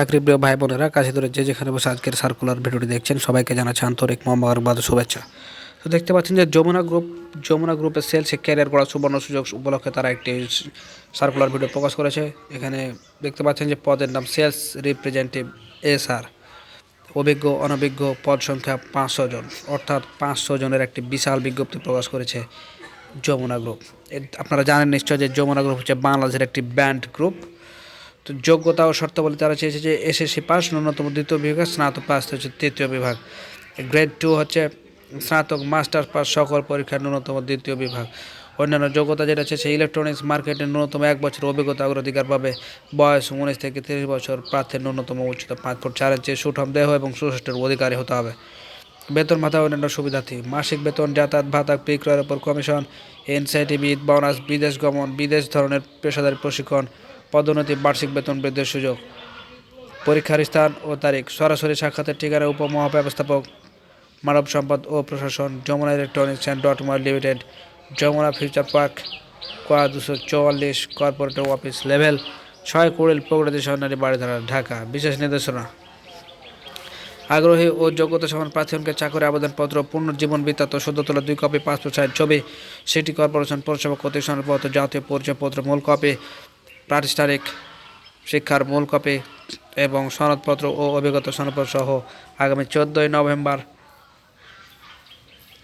চাকরিপ্রিয় ভাই বোনেরা কাছে ধরে যে যেখানে বসে আজকের সার্কুলার ভিডিওটি দেখছেন, সবাইকে জানাচ্ছি আন্তরিক মোহাম্মদ শুভেচ্ছা। তো দেখতে পাচ্ছেন যে যমুনা গ্রুপ যমুনা গ্রুপের সেলসে ক্যারিয়ার করার সুবর্ণ সুযোগ উপলক্ষে তারা একটি সার্কুলার ভিডিও প্রকাশ করেছে। এখানে দেখতে পাচ্ছেন যে পদের নাম সেলস রিপ্রেজেন্টেটিভ এস আর অভিজ্ঞ, অনভিজ্ঞ পদ সংখ্যা পাঁচশো জন, অর্থাৎ পাঁচশো জনের একটি বিশাল বিজ্ঞপ্তি প্রকাশ করেছে যমুনা গ্রুপ আপনারা জানেন নিশ্চয় যে যমুনা গ্রুপ হচ্ছে বাংলাদেশের একটি ব্যান্ড গ্রুপ তো যোগ্যতা ও শর্তাবলী তারা চেয়েছে যে এসএসসি পাস, ন্যূনতম দ্বিতীয় বিভাগ, স্নাতক পাস হচ্ছে তৃতীয় বিভাগ। গ্রেড টু হচ্ছে স্নাতক মাস্টার পাস, সকল পরীক্ষার ন্যূনতম দ্বিতীয় বিভাগ। অন্যান্য যোগ্যতা যেটা আছে, সেই ইলেকট্রনিক্স মার্কেটে ন্যূনতম এক বছর অভিজ্ঞতা অগ্রাধিকার পাবে। বয়স উনিশ থেকে তিরিশ বছর, প্রার্থীর ন্যূনতম উচ্চতা পাঁচ ফুট চার ইঞ্চি, সুঠম দেহ এবং সুষ্ঠুর অধিকারী হতে হবে। বেতন ভাতা অন্যান্য সুবিধার্থী। মাসিক বেতন, যাতায়াত, ভাতা বিক্রয়ের উপর কমিশন এনসাইটি বিদ বোনাস বিদেশ গমন, বিদেশ ধরনের পেশাদারি প্রশিক্ষণ পদোন্নতি, বার্ষিক বেতন বৃদ্ধির সুযোগ। পরীক্ষার স্থান ও তারিখ, সরাসরি সাক্ষাতের ঠিকানা, উপমহাব্যবস্থাপক, মানব সম্পদ ও প্রশাসন, যমুনা ইলেকট্রনিক্স অ্যান্ড ডটমার লিমিটেড, যমুনা ফিউচার পার্ক, কোয়া দুশো চুয়াল্লিশ কর্পোরেটর অফিস লেভেল, ছয় কুড়িল প্রগতি সন্ন্যারী বাড়িধারা ঢাকা। বিশেষ নির্দেশনা। আগ্রহী ও যোগ্যতা সমান প্রার্থীগণকে চাকরি আবেদনপত্র, পুনর্জীবন বৃত্তান্ত, সদ্য তোলা দুই কপি, পাসপোর্ট সাইজ ছবি, সিটি কর্পোরেশন পৌরসভা কর্তৃক সনদপত্র, জাতীয় পরিচয়পত্র, মূল কপি প্রাতিষ্ঠানিক শিক্ষার মূল কপি এবং সনদপত্র ও অভিজ্ঞতা সনদপত্র সহ আগামী চোদ্দোই নভেম্বর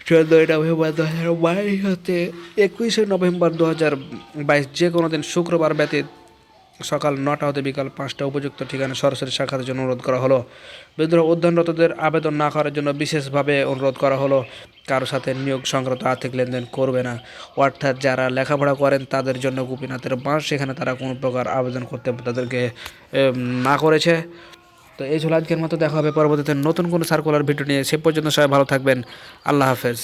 চোদ্দোই নভেম্বর দু হাজার বাইশ হতে একুশে নভেম্বর দু হাজার বাইশ যে কোনো দিন শুক্রবার ব্যতীত সকাল নটা হতে বিকাল পাঁচটা উপযুক্ত ঠিকানা সরাসরি সাক্ষাতের জন্য অনুরোধ করা হলো। বিদ্রোহ অধ্যয়নরতদের আবেদন না করার জন্য বিশেষভাবে অনুরোধ করা হলো। কারোর সাথে নিয়োগ সংক্রান্ত আর্থিক লেনদেন করবে না। অর্থাৎ যারা লেখাপড়া করেন, তাদের জন্য গোপীনাথের বাঁশ, সেখানে তারা কোনো প্রকার আবেদন করতে তাদেরকে না করেছে। তো এই ছিল আজকের মতো, দেখা হবে পরবর্তীতে নতুন কোনো সার্কুলার ভিডিও নিয়ে। সে পর্যন্ত সবাই ভালো থাকবেন। আল্লাহ হাফেজ।